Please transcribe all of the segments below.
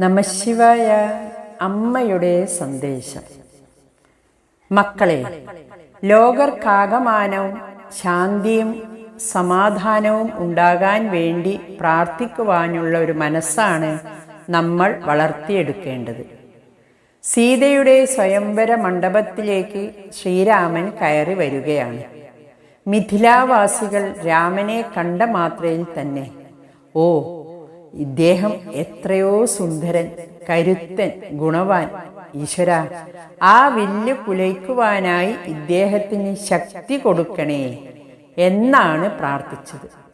നമശിവായ അമ്മയുടെ സന്ദേശം. മക്കളെ ലോകർക്കാകമാനവും ശാന്തിയും സമാധാനവും ഉണ്ടാകാൻ വേണ്ടി പ്രാർത്ഥിക്കുവാനുള്ള ഒരു മനസ്സാണ് നമ്മൾ വളർത്തിയെടുക്കേണ്ടത്. സീതയുടെ സ്വയംവര മണ്ഡപത്തിലേക്ക് ശ്രീരാമൻ കയറി വരികയാണ്. മിഥിലാവാസികൾ രാമനെ കണ്ട മാത്രയിൽ തന്നെ ഓ ഇദ്ദേഹം എത്രയോ സുന്ദരൻ കരുത്തൻ ഗുണവാൻ. ഈശ്വര ആ വില്ല് കുലയ്ക്കുവാനായി ഇദ്ദേഹത്തിന് ശക്തി കൊടുക്കണേ എന്നാണ് പ്രാർത്ഥിച്ചത്.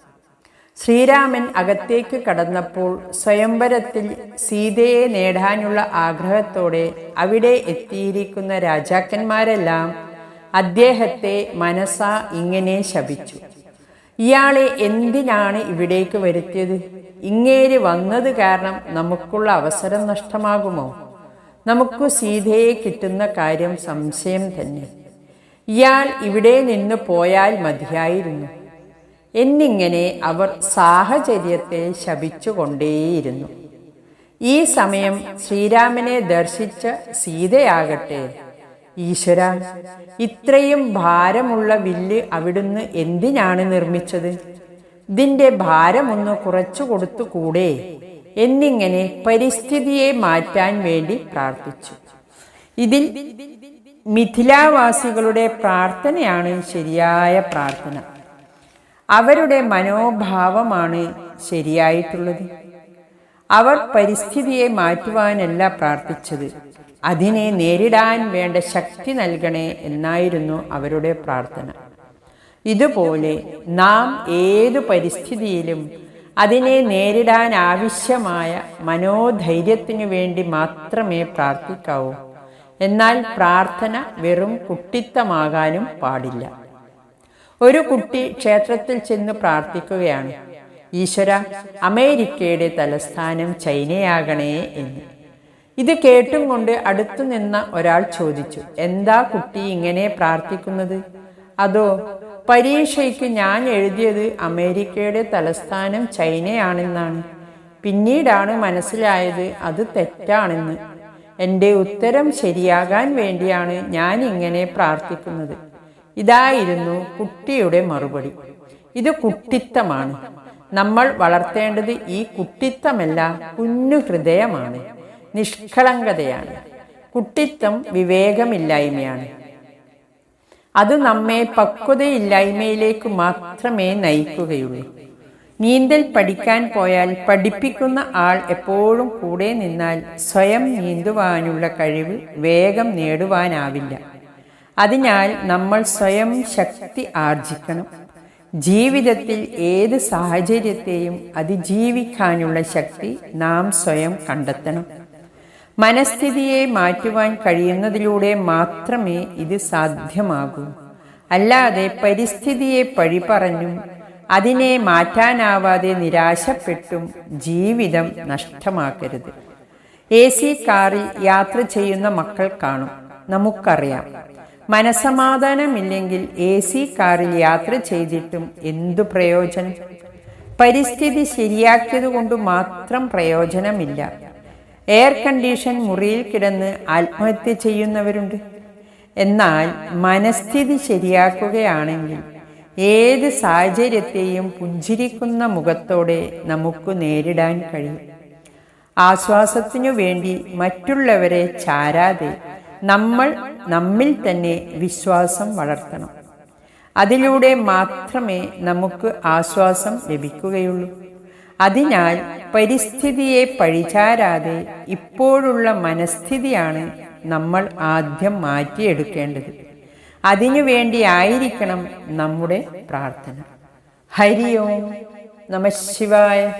ശ്രീരാമൻ അകത്തേക്ക് കടന്നപ്പോൾ സ്വയംവരത്തിൽ സീതയെ നേടാനുള്ള ആഗ്രഹത്തോടെ അവിടെ എത്തിയിരിക്കുന്ന രാജാക്കന്മാരെല്ലാം അദ്ദേഹത്തെ മനസ്സാ ഇങ്ങനെ ശപിച്ചു. ഇയാളെ എന്തിനാണ് ഇവിടേക്ക് വരുത്തിയത്? ഇങ്ങേര് വന്നത് കാരണം നമുക്കുള്ള അവസരം നഷ്ടമാകുമോ? നമുക്ക് സീതയെ കിട്ടുന്ന കാര്യം സംശയം തന്നെ. ഇയാൾ ഇവിടെ നിന്ന് പോയാൽ മതിയായിരുന്നു. എന്നിങ്ങനെ അവർ സാഹചര്യത്തെ ശപിച്ചുകൊണ്ടേയിരുന്നു. ഈ സമയം ശ്രീരാമനെ ദർശിച്ച സീതയാകട്ടെ ഈശ്വര ഇത്രയും ഭാരമുള്ള വില്ല് അവിടുന്ന് എന്തിനാണ് നിർമ്മിച്ചത്? ഇതിന്റെ ഭാരമൊന്ന് കുറച്ചു കൊടുത്തുകൂടെ? എന്നിങ്ങനെ പരിസ്ഥിതിയെ മാറ്റാൻ വേണ്ടി പ്രാർത്ഥിച്ചു. ഇതിൽ മിഥിലാവാസികളുടെ പ്രാർത്ഥനയാണ് ശരിയായ പ്രാർത്ഥന. അവരുടെ മനോഭാവമാണ് ശരിയായിട്ടുള്ളത്. അവർ പരിസ്ഥിതിയെ മാറ്റുവാനല്ല പ്രാർത്ഥിച്ചത്. അതിനെ നേരിടാൻ വേണ്ട ശക്തി നൽകണേ എന്നായിരുന്നു അവരുടെ പ്രാർത്ഥന. ഇതുപോലെ നാം ഏതു പരിസ്ഥിതിയിലും അതിനെ നേരിടാൻ ആവശ്യമായ മനോധൈര്യത്തിനു വേണ്ടി മാത്രമേ പ്രാർത്ഥിക്കാവൂ. എന്നാൽ പ്രാർത്ഥന വെറും കുട്ടിത്തമാകാനും പാടില്ല. ഒരു കുട്ടി ക്ഷേത്രത്തിൽ ചെന്ന് പ്രാർത്ഥിക്കുകയാണ്. ഈശ്വര അമേരിക്കയുടെ തലസ്ഥാനം ചൈനയാകണേ എന്ന്. ഇത് കേട്ടും കൊണ്ട് അടുത്തു നിന്ന ഒരാൾ ചോദിച്ചു എന്താ കുട്ടി ഇങ്ങനെ പ്രാർത്ഥിക്കുന്നത്? അതോ പരീക്ഷയ്ക്ക് ഞാൻ എഴുതിയത് അമേരിക്കയുടെ തലസ്ഥാനം ചൈനയാണെന്നാണ്. പിന്നീടാണ് മനസ്സിലായത് അത് തെറ്റാണെന്ന്. എന്റെ ഉത്തരം ശരിയാകാൻ വേണ്ടിയാണ് ഞാൻ ഇങ്ങനെ പ്രാർത്ഥിക്കുന്നത്. ഇതായിരുന്നു കുട്ടിയുടെ മറുപടി. ഇത് കുട്ടിത്തമാണ്. നമ്മൾ വളർത്തേണ്ടത് ഈ കുട്ടിത്തമല്ല കുഞ്ഞു ഹൃദയമാണ് നിഷ്കളങ്കതയാണ്. കുട്ടിത്തം വിവേകമില്ലായ്മയാണ്. അത് നമ്മെ പക്വതയില്ലായ്മയിലേക്ക് മാത്രമേ നയിക്കുകയുള്ളൂ. നീന്തൽ പഠിക്കാൻ പോയാൽ പഠിപ്പിക്കുന്ന ആൾ എപ്പോഴും കൂടെ നിന്നാൽ സ്വയം നീന്തുവാനുള്ള കഴിവ് വേഗം നേടുവാനാവില്ല. അതിനാൽ നമ്മൾ സ്വയം ശക്തി ആർജിക്കണം. ജീവിതത്തിൽ ഏത് സാഹചര്യത്തെയും അതിജീവിക്കാനുള്ള ശക്തി നാം സ്വയം കണ്ടെത്തണം. മനസ്ഥിതിയെ മാറ്റുവാൻ കഴിയുന്നതിലൂടെ മാത്രമേ ഇത് സാധ്യമാകൂ. അല്ലാതെ പരിസ്ഥിതിയെ പഴി പറഞ്ഞും അതിനെ മാറ്റാനാവാതെ നിരാശപ്പെട്ടും ജീവിതം നഷ്ടമാക്കരുത് എ സി കാറിൽ യാത്ര ചെയ്യുന്ന മക്കൾ കാണും. നമുക്കറിയാം. മനസമാധാനമില്ലെങ്കിൽ എ സി കാറിൽ യാത്ര ചെയ്തിട്ടും എന്തു പ്രയോജനം? പരിസ്ഥിതി ശരിയാക്കിയതുകൊണ്ട് മാത്രം പ്രയോജനമില്ല. എയർ കണ്ടീഷൻ മുറിയിൽ കിടന്ന് ആത്മഹത്യ ചെയ്യുന്നവരുണ്ട്. എന്നാൽ മനസ്ഥിതി ശരിയാക്കുകയാണെങ്കിൽ ഏത് സാഹചര്യത്തെയും പുഞ്ചിരിക്കുന്ന മുഖത്തോടെ നമുക്ക് നേരിടാൻ കഴിയും. ആശ്വാസത്തിനു വേണ്ടി മറ്റുള്ളവരെ ചാരാതെ നമ്മൾ നമ്മിൽ തന്നെ വിശ്വാസം വളർത്തണം. അതിലൂടെ മാത്രമേ നമുക്ക് ആശ്വാസം ലഭിക്കുകയുള്ളൂ. അതിനാൽ പരിസ്ഥിതിയെ പഴിചാരാതെ ഇപ്പോഴുള്ള മനസ്ഥിതിയാണ് നമ്മൾ ആദ്യം മാറ്റിയെടുക്കേണ്ടത്. അതിനുവേണ്ടി ആയിരിക്കണം നമ്മുടെ പ്രാർത്ഥന. ഹരി ഓം നമ ശിവായ.